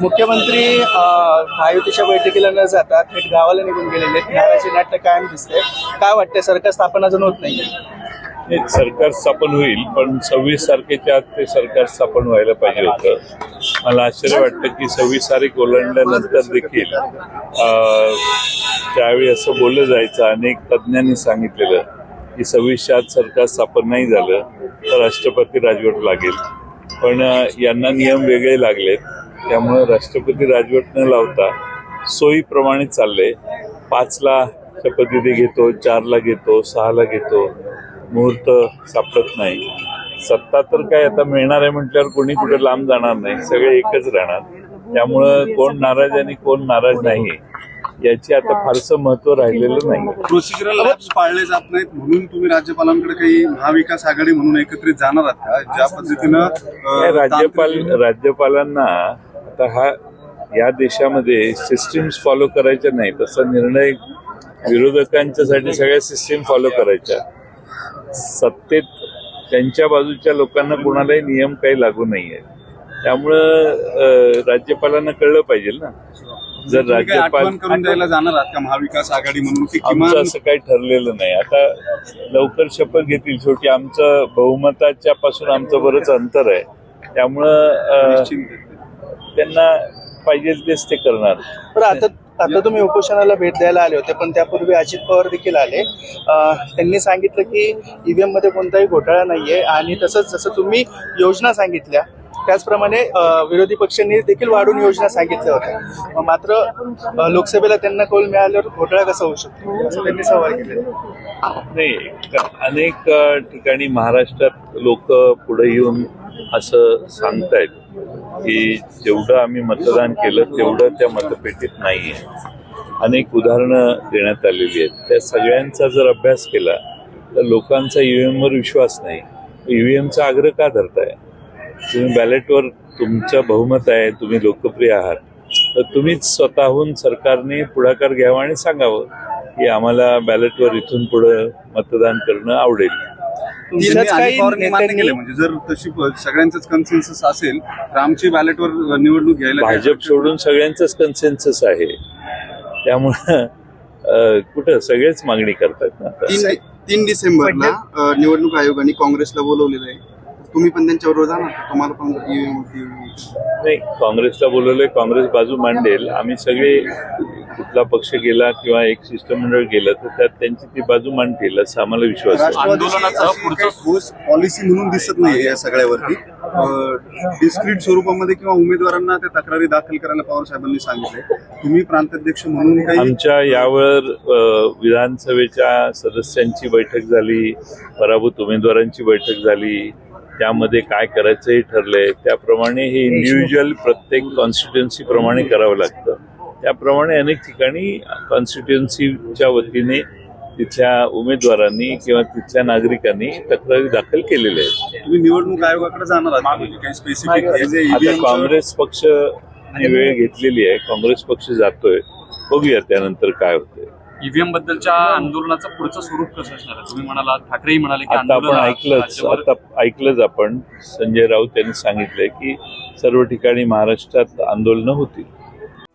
मुख्यमंत्री आयुतीच्या महायुतीच्या बैठकीला न जाता थेट गावाला निघून गेलेले आहेत. नाराजी नाट्य कायम दिसते काय वाटतंय सरकार स्थापना अजून होत नाही सरकार स्थापन होईल पण सव्वीस तारखेच्या आत ते सरकार स्थापन व्हायला पाहिजे होतं. मला आश्चर्य वाटतं की सव्वीस तारीख ओलांडल्यानंतर देखील त्यावेळी असं बोललं जायचं अनेक तज्ज्ञांनी सांगितलेलं की सव्वीसच्या आत सरकार स्थापन नाही झालं तर राष्ट्रपती राजवट लागेल. पण यांना नियम वेगळे लागलेत. त्यामुळे राष्ट्रपती राजवट न लावता सोयीप्रमाणे चाललंय पाचला शपथविधी घेतो चारला घेतो सहाला घेतो. मुहूर्त सापडत नाही. सत्ता तर काय आता मिळणार आहे म्हटल्यावर कोणी कुठे लांब जाणार नाही. सगळे एकच राहणार. त्यामुळं कोण नाराज आणि कोण नाराज नाही याची आता फारसं महत्त्व राहिलेलं नाही. प्रोसिजरल लॅब्स पाळले जात नाहीत म्हणून तुम्ही राज्यपालांकडे काही महाविकास आघाडी म्हणून एकत्रित जाणार आहात का? ज्या पद्धतीनं राज्यपाल राज्यपालांना आता हा या देशामध्ये सिस्टीम्स फॉलो करायच्या नाही. तसा निर्णय विरोधकांच्यासाठी सगळ्या सिस्टीम फॉलो करायच्या. सत्तेत त्यांच्या बाजूच्या लोकांना कोणालाही नियम काही लागू नाहीये. त्यामुळं राज्यपालांना कळलं पाहिजे ना. जर राज्यपाल करून द्यायला जाणार आहात का? महाविकास आघाडी म्हणून आमचं असं काही ठरलेलं नाही. आता लवकर शपथ घेतील शेवटी. आमचं बहुमताच्या पासून आमचं बरंच अंतर आहे. त्यामुळं. त्यांना पाहिजे तेच ते करणार. तर आता आता तुम्ही उपोषणाला भेट द्यायला आले होते पण त्यापूर्वी अजित पवार देखील आले. त्यांनी सांगितलं की ईव्हीएममध्ये कोणताही घोटाळा नाहीये आणि तसंच जसं तुम्ही योजना सांगितल्या त्याचप्रमाणे विरोधी पक्षांनी देखील वाढून योजना सांगितल्या होत्या. मात्र लोकसभेला त्यांना कौल मिळाल्यावर घोटाळा कसा होऊ शकतो? असं त्यांनी सवाल केले. नाही अनेक ठिकाणी महाराष्ट्रात लोक पुढे येऊन असं सांगतायत. की जेवढं आम्ही मतदान केलं तेवढं त्या मतपेटीत नाहीये. अनेक उदाहरणं देण्यात आलेली आहेत. त्या सगळ्यांचा जर अभ्यास केला तर लोकांचा ईव्हीएम वर विश्वास नाही. ईव्हीएमचा आग्रह का धरताय? तुम्ही बॅलेटवर तुमचं बहुमत आहे तुम्ही लोकप्रिय आहात. तर तुम्हीच स्वतःहून सरकारने पुढाकार घ्यावा आणि सांगावं की आम्हाला बॅलेटवर इथून पुढं मतदान करणं आवडेल. काही नेत्यांनी म्हणजे जर तशी सगळ्यांचंच कन्सेन्सस असेल तर आमची बॅलेटवर निवडणूक घ्यायला काय भाजप सोडून सगळ्यांचंच कन्सेन्सस आहे. त्यामुळं कुठं सगळेच मागणी करतात ना. तीन तीन डिसेंबरला निवडणूक आयोगाने काँग्रेसला बोलवलेलं आहे. तुम्ही पण त्यांच्याबरोबर जाणार? तुम्हाला पण नाही काँग्रेसला बोलवलंय काँग्रेस बाजू मांडेल. आम्ही सगळे कुठला पक्ष गेला किंवा एक शिष्टमंडळ गेलं तर त्यात त्यांची ती बाजू मांडतील असं आम्हाला विश्वास आहे. आंदोलनाचा पुढचा ठोस पॉलिसी म्हणून दिसत नाही या सगळ्यावरती. डिस्क्रीट स्वरूपामध्ये किंवा उमेदवारांना त्या तक्रारी दाखल करायला पवार साहेबांनी सांगितले तुम्ही प्रांताध्यक्ष म्हणून काही आमच्या यावर विधानसभेच्या सदस्यांची बैठक झाली पराभूत उमेदवारांची बैठक झाली. त्यामध्ये काय करायचं हे ठरलंय त्याप्रमाणे हे इंडिव्हिज्युअल प्रत्येक कॉन्स्टिट्युन्सी प्रमाणे करावं लागतं. त्याप्रमाणे अनेक ठिकाणी कॉन्स्टिट्युन्सीच्या वतीने तिथल्या उमेदवारांनी किंवा तिथल्या नागरिकांनी तक्रारी दाखल केलेल्या आहेत. तुम्ही निवडणूक आयोगाकडे जाणार काँग्रेस पक्ष वेळ घेतलेली आहे. काँग्रेस पक्ष जातोय. बघूया त्यानंतर काय होतंय. ईव्हीएम बद्दलच्या आंदोलनाचं पुढचं स्वरूप कसं असणार आहे? तुम्ही म्हणाला ठाकरेही म्हणाले की आता आपण ऐकलंच आता ऐकलंच आपण. संजय राऊत यांनी सांगितलंय की सर्व ठिकाणी महाराष्ट्रात आंदोलनं होतील.